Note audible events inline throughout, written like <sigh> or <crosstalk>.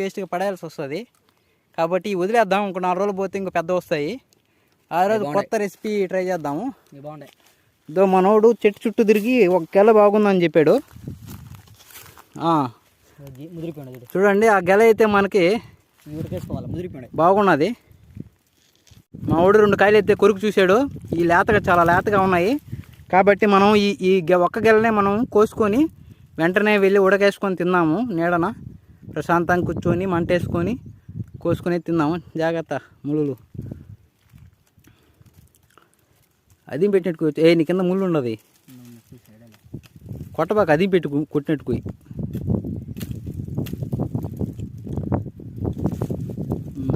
వేస్ట్గా పడేయాల్సి వస్తుంది. కాబట్టి వదిలేద్దాం ఇంకో నాలుగు రోజులు పోతే ఇంకో పెద్ద వస్తాయి. ఆ రోజు కొత్త రెసిపీ ట్రై చేద్దాము. బాగుంటాయి ఇదో మనోడు చెట్టు చుట్టూ తిరిగి ఒక గెల బాగుందని చెప్పాడు. చూడండి ఆ గెల అయితే మనకి బాగున్నది. మా ఊడు రెండు కాయలు అయితే కొరుకు చూశాడు. ఈ లేతగా చాలా లేతగా ఉన్నాయి. కాబట్టి మనం ఈ ఈ ఒక్క గెలనే మనం కోసుకొని వెంటనే వెళ్ళి ఉడకేసుకొని తిన్నాము నీడన. ప్రశాంతంగా కూర్చొని మంటేసుకొని కోసుకొని తిన్నాము జాగ్రత్త ముళ్ళు. అది పెట్టినట్టు ఏ నీ కింద ముళ్ళు ఉండదు కొట్టబాక అది పెట్టి కొట్టినట్టుకు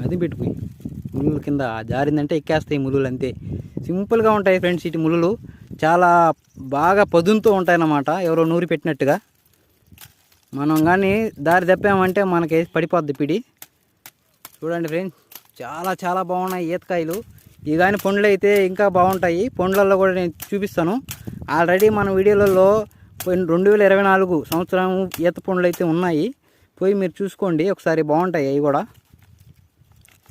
అది పెట్టుకుయి ముళ్ళు కింద జారిందంటే ఎక్కేస్తాయి ముళ్ళు అంతే. సింపుల్గా ఉంటాయి ఫ్రెండ్స్ ఇటు ముళ్ళు చాలా బాగా పదునుతో ఉంటాయన్నమాట. ఎవరో నూరి పెట్టినట్టుగా. మనం కానీ దారి తప్పామంటే మనకి పడిపోద్ది పిడి. చూడండి ఫ్రెండ్స్ చాలా చాలా బాగున్నాయి ఈతకాయలు. ఇవి కానీ పండ్లు అయితే ఇంకా బాగుంటాయి. పండ్లలో కూడా నేను చూపిస్తాను. ఆల్రెడీ మన వీడియోలలో రెండు వేల ఇరవై నాలుగు సంవత్సరం ఈత పండ్లు అయితే ఉన్నాయి. పోయి మీరు చూసుకోండి ఒకసారి బాగుంటాయి అవి కూడా.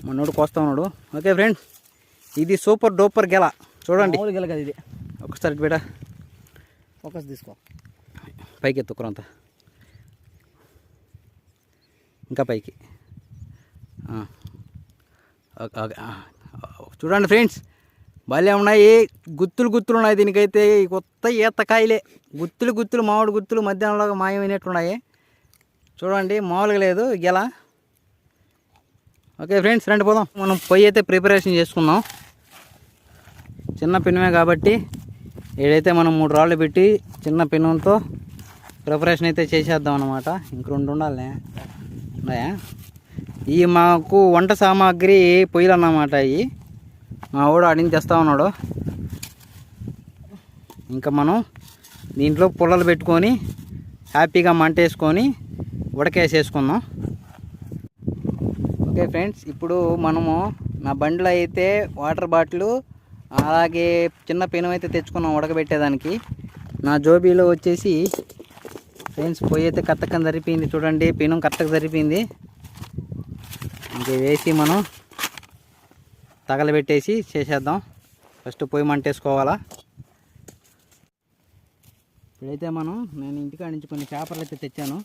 మనోడు కోస్తా ఉన్నాడు. ఓకే ఫ్రెండ్స్ ఇది సూపర్ డూపర్ గెల. చూడండి. గెల కదా ఇది. ఒకసారి బేట ఫోకస్ తీసుకో. పైకి ఎత్తుకురంత ఇంకా పైకి. ఓకే, ఓకే, చూడండి ఫ్రెండ్స్ భలే ఉన్నాయి. గుత్తులు గుత్తులు ఉన్నాయి దీనికైతే. కొత్త ఈతకాయలే. గుత్తులు గుత్తులు మామిడి గుత్తులు మధ్యాహ్నంలో మాయమైనట్టున్నాయి చూడండి మామూలుగా లేదు. ఎలా ఓకే ఫ్రెండ్స్ రండి పోదాం. మనం పొయ్యి అయితే ప్రిపరేషన్ చేసుకుందాం. చిన్న పిన్నమే కాబట్టి ఏడైతే మనం మూడు రాళ్ళు పెట్టి చిన్న పిన్నంతో ప్రిపరేషన్ అయితే చేసేద్దాం అనమాట ఇంక రెండు ఉండాలి ఉన్నాయా ఈ మాకు వంట సామాగ్రి పొయ్యిలు అన్నమాట ఇవి మా వాడు అడిగి తెస్తా ఉన్నాడు. ఇంకా మనం దీంట్లో పుల్లలు పెట్టుకొని హ్యాపీగా మంట వేసుకొని ఉడకేసేసుకుందాం. ఓకే ఫ్రెండ్స్ ఇప్పుడు మనము నా బండిలో అయితే వాటర్ బాటిల్ అలాగే చిన్న పెనం అయితే తెచ్చుకున్నాం ఉడకబెట్టేదానికి. నా జోబీలో వచ్చేసి ఫ్రెండ్స్ పొయ్యి అయితే కత్తకం సరిపోయింది. చూడండి పీనం కత్తక సరిపోయింది. ఇంకా వేసి మనం తగలబెట్టేసి చేసేద్దాం. ఫస్ట్ పొయ్యి మంటేసుకోవాలా? ఇప్పుడైతే మనం నేను ఇంటికాడ నుంచి కొన్ని పేపర్లు అయితే తెచ్చాను.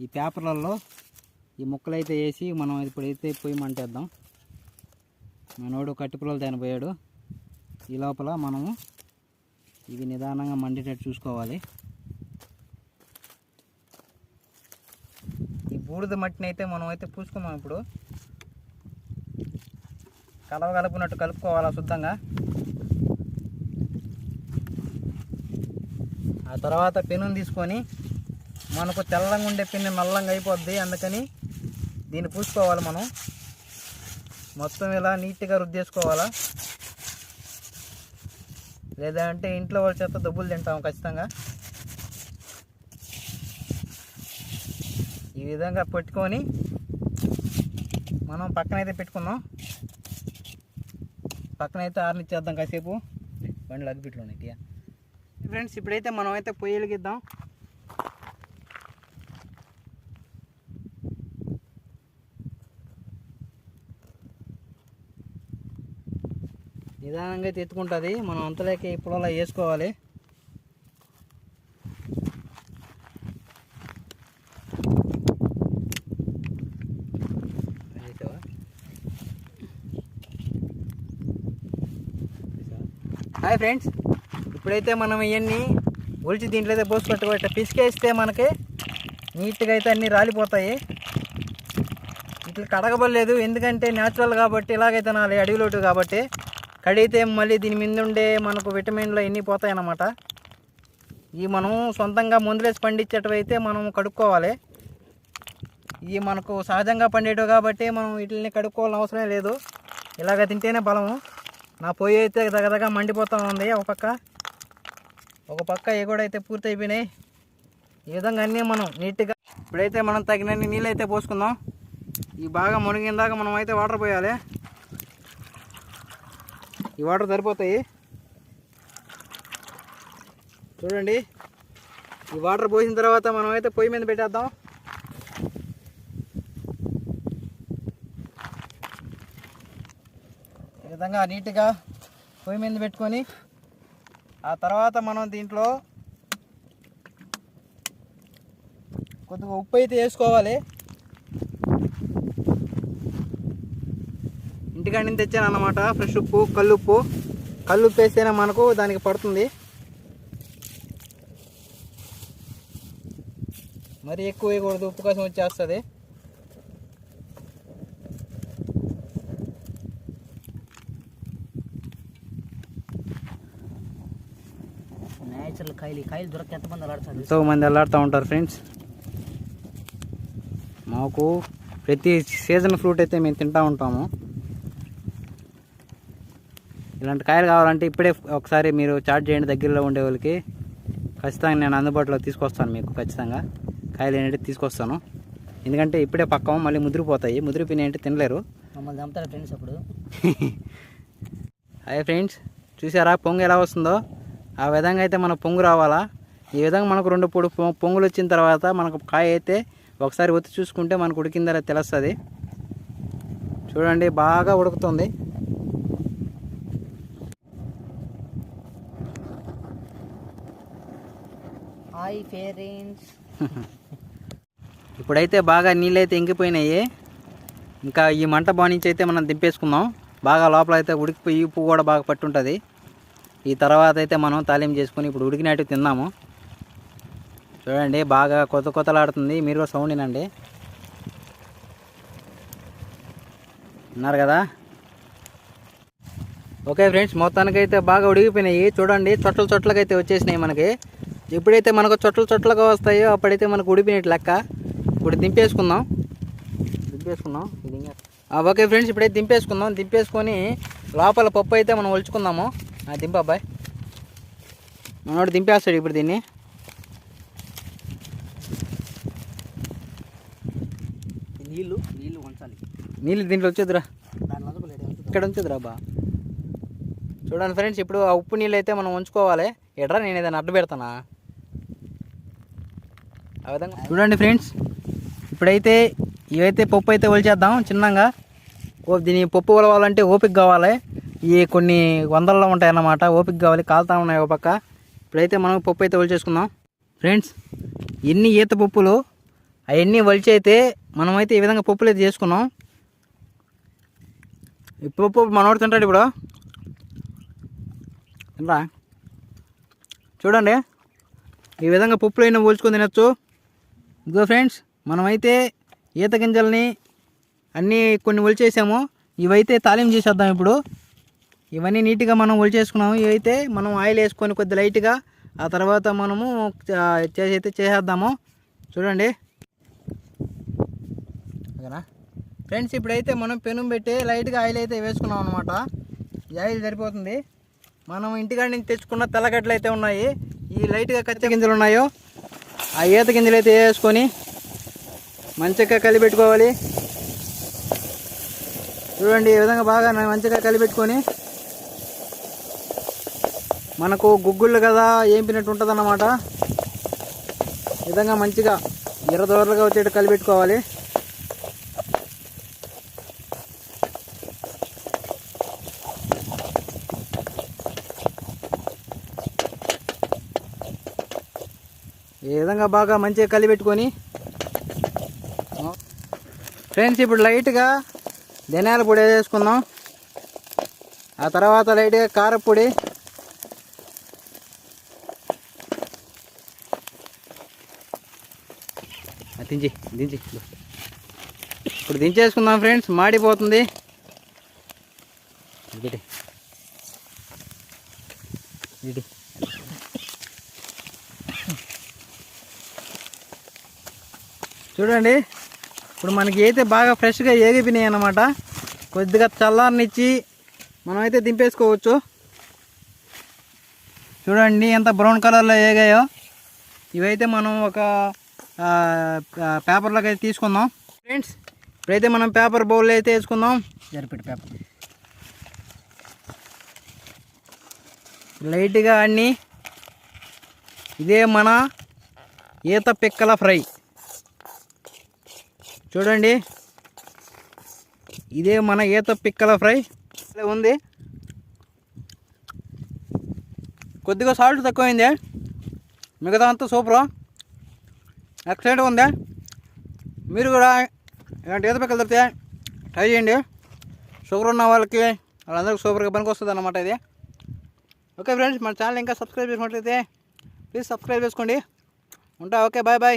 ఈ పేపర్లలో ఈ ముక్కలు అయితే వేసి మనం ఇప్పుడైతే పొయ్యి మంటేద్దాం. మనోడు కట్టి పుల్లలు తినబోయాడు ఈ లోపల మనము ఇవి నిదానంగా మండేటట్టు చూసుకోవాలి. బూడిద మట్టిని అయితే మనం అయితే పూసుకున్నాం ఇప్పుడు. కలవ కలుపునట్టు కలుపుకోవాలా శుద్ధంగా. ఆ తర్వాత పెనుని తీసుకొని మనకు తెల్లంగా ఉండే పెన్ను నల్లంగా అయిపోద్ది. అందుకని దీన్ని పూసుకోవాలి మనం. మొత్తం ఇలా నీట్గా రుద్దేసుకోవాలా. లేదంటే ఇంట్లో వాళ్ళ చేత దెబ్బలు తింటాం ఖచ్చితంగా. విధంగా పెట్టుకొని మనం పక్కనైతే పెట్టుకుందాం. పక్కనైతే ఆరనిచ్చేద్దాం కాసేపు. బండ్లు అగ్గిపెట్లు ఉన్నాయి ఫ్రెండ్స్ ఇప్పుడైతే మనం అయితే పొయ్యి వెలిగిద్దాం నిదానంగా అయితే ఎత్తుకుంటుంది. మనం అంతలోకి పొలంలో వేసుకోవాలి. హాయ్ ఫ్రెండ్స్ ఇప్పుడైతే మనం ఇవన్నీ ఒలిచి దీంట్లో అయితే పోసి పిసికేస్తే మనకి నీట్గా అయితే అన్నీ రాలిపోతాయి. ఇట్లా కడగబడలేదు. ఎందుకంటే న్యాచురల్ కాబట్టి ఇలాగైతే నాది అడవిలోటు కాబట్టి కడిగితే మళ్ళీ దీని మీద ఉండే మనకు విటమిన్లు అన్నీ పోతాయి అన్నమాట ఇవి మనం సొంతంగా మందులేసి పండించేటవైతే మనం కడుక్కోవాలి. ఇవి మనకు సహజంగా పండేటివి కాబట్టి మనం వీటిని కడుక్కోవాల్సిన అవసరం లేదు. ఇలాగ తింటేనే బలము. నా పొయ్యి అయితే దగ్గర మండిపోతూ ఉంది ఒక పక్క. ఒక పక్క ఏ కూడా అయితే పూర్తి అయిపోయినాయి ఈ విధంగా అన్నీ మనం నీట్గా ఇప్పుడైతే మనం తగినన్ని నీళ్ళు అయితే పోసుకుందాం. ఈ బాగా మునిగిందాక మనం అయితే వాటర్ పోయాలి. ఈ వాటర్ సరిపోతాయి. చూడండి. ఈ వాటర్ పోసిన తర్వాత మనం అయితే పొయ్యి మీద పెట్టేద్దాం. విధంగా నీట్గా పొయ్యి మీద పెట్టుకొని ఆ తర్వాత మనం దీంట్లో కొద్దిగా ఉప్పు అయితే వేసుకోవాలి. ఇంటికాడ నుంచి తెచ్చాను అన్నమాట. ఫ్రెష్ ఉప్పు కల్లుప్పు కల్లుప్పు వేస్తేనే మనకు దానికి పడుతుంది. మరి ఎక్కువ వేయకూడదు ఉప్పు కోసం వచ్చేస్తుంది. నేచురల్ కాయలు ఈ కాయలు దొరక ఎంతమంది ఎంతో వెళ్ళాడుతూ ఉంటారు ఫ్రెండ్స్. మాకు ప్రతి సీజన్ ఫ్రూట్ అయితే మేము తింటూ ఉంటాము. ఇలాంటి కాయలు కావాలంటే ఇప్పుడే ఒకసారి మీరు చార్జ్ చేయండి దగ్గరలో ఉండే వాళ్ళకి. ఖచ్చితంగా నేను అందుబాటులో తీసుకొస్తాను మీకు ఖచ్చితంగా. కాయలు ఏంటంటే తీసుకొస్తాను. ఎందుకంటే ఇప్పుడే పక్కం మళ్ళీ ముదిరిపోతాయి. ముదిరిపోయినాయి అంటే తినలేరు. మమ్మల్ని చంపుతారు ఫ్రెండ్స్ అప్పుడు? <laughs> హాయ్ ఫ్రెండ్స్ చూసారా? పొంగు ఎలా వస్తుందో? ఆ విధంగా అయితే మన పొంగు రావాలా? ఈ విధంగా మనకు రెండు పొడు పొ- పొంగులు వచ్చిన తర్వాత మనకు కాయ అయితే ఒకసారి ఒత్తి చూసుకుంటే మనకు ఉడికిందా తెలుస్తుంది. చూడండి బాగా ఉడుకుతుంది. హాయ్ పేరెంట్స్ <laughs> ఇప్పుడైతే బాగా నీళ్ళు అయితే ఇంకిపోయినాయి ఇంకా ఈ మంట బానించి అయితే మనం దింపేసుకుందాం. బాగా లోపల అయితే ఉడికిపోయి ఉప్పు కూడా బాగా పట్టుంటుంది. ఈ తర్వాత అయితే మనం తాలింపు చేసుకుని ఇప్పుడు ఉడికినట్టు తిన్నాము చూడండి బాగా కొత్త కొత్తలాడుతుంది మీరు కూడా సౌండ్ వినండి. విన్నారు కదా? ఓకే ఫ్రెండ్స్ మొత్తానికైతే బాగా ఉడిగిపోయినాయి చూడండి చొట్ల చొట్లకైతే వచ్చేసినాయి మనకి. ఎప్పుడైతే మనకు చొట్ల చొట్లగా వస్తాయో అప్పుడైతే మనకు ఉడిపినట్టు లెక్క. ఇప్పుడు దింపేసుకుందాం. దింపేసుకుందాం. ఆ, ఓకే ఫ్రెండ్స్ ఇప్పుడైతే దింపేసుకుందాం. దింపేసుకొని లోపల పప్పు అయితే మనం ఒలుచుకుందాము. దింపు అబ్బాయి. మనోడు దింపేస్తాడు ఇప్పుడు దీన్ని. నీళ్ళు నీళ్ళు ఉంచాలి. నీళ్ళు దీంట్లో వచ్చేదిరా ఇక్కడ ఉంచుదురా బా చూడండి ఫ్రెండ్స్ ఇప్పుడు ఆ ఉప్పు నీళ్ళు అయితే మనం ఉంచుకోవాలి. ఎట్రా నేను ఏదైనా అడ్డు పెడతానా? ఆ విధంగా. చూడండి ఫ్రెండ్స్ ఇప్పుడైతే ఇవైతే పప్పు అయితే ఒలిచేద్దాం చిన్నగా. ఓ దీని పప్పు ఒలవాలంటే ఓపిక కావాలి. ఇవి కొన్ని వందల్లో ఉంటాయి అన్నమాట ఓపిక కావాలి. కాలుతా ఉన్నాయి ఒక పక్క. ఇప్పుడైతే మనం పప్పు అయితే ఒలిచేసుకుందాం ఫ్రెండ్స్ ఎన్ని ఈత పప్పులు అవన్నీ ఒలిచి అయితే మనమైతే ఈ విధంగా పప్పులు అయితే చేసుకున్నాం. ఈ పప్పు మనోడు తింటాడు ఇప్పుడు. తినరా? చూడండి. ఈ విధంగా పప్పులు అయినా పోల్చుకొని తినచ్చు. ఇదిగో ఫ్రెండ్స్ మనమైతే ఈత గింజల్ని అన్నీ కొన్ని ఒలిచేసాము ఇవైతే తాలింపు చేసేద్దాం ఇప్పుడు. ఇవన్నీ నీట్గా మనం ఒలిచేసుకున్నాము ఇవైతే మనం ఆయిల్ వేసుకొని కొద్ది లైట్గా ఆ తర్వాత మనము ఆ, చేసి అయితే చేసేద్దాము. చూడండి. ఓకేనా? ఫ్రెండ్స్ ఇప్పుడైతే మనం పెనుం పెట్టి లైట్గా ఆయిల్ అయితే వేసుకున్నాం అనమాట ఈ ఆయిల్ సరిపోతుంది. మనం ఇంటికాడ నుంచి తెచ్చుకున్న తెల్లగడ్డలు అయితే ఉన్నాయి. ఈ లైట్గా కచ్చ గింజలు ఉన్నాయో ఆ ఈత గింజలు అయితే వేసుకొని మంచిగా కలిపెట్టుకోవాలి చూడండి ఈ విధంగా బాగా మంచిగా కలిపెట్టుకొని మనకు గుగ్గుళ్ళు కదా ఏంపినట్టు ఉంటుంది అన్నమాట ఈ విధంగా మంచిగా ఎర్రదోరలుగా వచ్చేట్టు కలిపెట్టుకోవాలి. ఈ విధంగా బాగా మంచిగా కలిపెట్టుకొని ఫ్రెండ్స్ ఇప్పుడు లైట్గా ధనియాల పొడి వేసుకుందాం. ఆ తర్వాత లైట్గా కారపొడి దించి దించి. ఇప్పుడు దించేసుకుందాం ఫ్రెండ్స్ మాడిపోతుంది. ఇటు. ఇటు. చూడండి. ఇప్పుడు మనకి అయితే బాగా ఫ్రెష్గా ఏగిపోయినాయి అన్నమాట. కొద్దిగా చల్లారనిచ్చి మనమైతే దింపేసుకోవచ్చు. చూడండి ఎంత బ్రౌన్ కలర్లో ఏగాయో. ఇవైతే మనం ఒక పేపర్లోకి అయితే తీసుకుందాం. ఫ్రెండ్స్. ఇప్పుడైతే మనం పేపర్ బౌల్ అయితే వేసుకుందాం. జరిపెట్టు పేపర్. లైట్గా అన్ని. ఇదే మన ఈత పిక్కల ఫ్రై. చూడండి. ఇదే మన ఈత పిక్కల ఫ్రై. ఉంది. కొద్దిగా సాల్ట్ తక్కువైందే. మిగతా అంతా సూపరా. ఎక్సలెంట్గా ఉంది? మీరు కూడా ఇలాంటి ఈత పిక్కలు దొరికితే ట్రై చేయండి. షుగర్ ఉన్న వాళ్ళకి వాళ్ళందరికీ సూపర్గా పనికి వస్తుంది అన్నమాట ఇది. ఓకే ఫ్రెండ్స్ మన ఛానల్ ఇంకా సబ్స్క్రైబ్ చేసినట్లయితే ప్లీజ్ సబ్స్క్రైబ్ చేసుకోండి. ఉంటా ఓకే బాయ్ బాయ్.